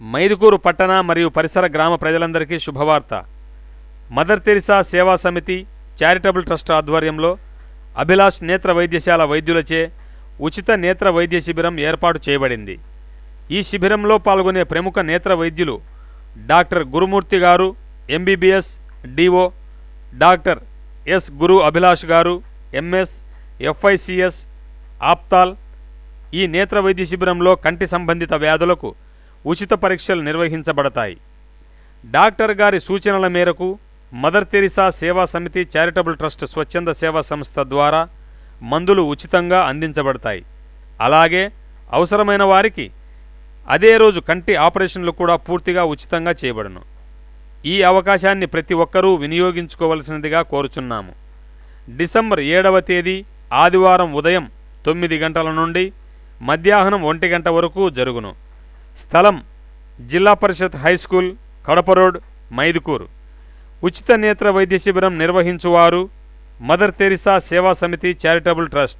మైదుకూరు పట్టణ మరియు పరిసర గ్రామ ప్రజలందరికీ శుభవార్త. మదర్ తెరిసా సేవా సమితి చారిటబుల్ ట్రస్ట్ ఆధ్వర్యంలో అభిలాష్ నేత్ర వైద్యశాల వైద్యులచే ఉచిత నేత్ర వైద్య శిబిరం ఏర్పాటు చేయబడింది. ఈ శిబిరంలో పాల్గొనే ప్రముఖ నేత్ర వైద్యులు డాక్టర్ గురుమూర్తి గారు MBBS DO doctor S Guru Abhilash గారు ఎంఎస్ ఎఫ్ఐసిఎస్ ఆప్తాల్ ఈ నేత్ర వైద్య శిబిరంలో కంటి సంబంధిత వ్యాధులకు ఉచిత పరీక్షలు నిర్వహించబడతాయి. డాక్టర్ గారి సూచనల మేరకు మదర్ తెరిసా సేవా సమితి చారిటబుల్ ట్రస్ట్ స్వచ్ఛంద సేవా సంస్థ ద్వారా మందులు ఉచితంగా అందించబడతాయి. అలాగే అవసరమైన వారికి అదే రోజు కంటి ఆపరేషన్లు కూడా పూర్తిగా ఉచితంగా చేయబడును. ఈ అవకాశాన్ని ప్రతి ఒక్కరూ వినియోగించుకోవలసినదిగా కోరుచున్నాము. డిసెంబర్ ఏడవ తేదీ ఆదివారం ఉదయం తొమ్మిది గంటల నుండి మధ్యాహ్నం ఒంటి గంట వరకు జరుగును. స్థలం Zilla Parishad high school Kadapa road Mydukur. ఉచిత నేత్ర వైద్య శిబిరం నిర్వహించువారు మదర్ తెరిసా సేవా సమితి చారిటబుల్ ట్రస్ట్.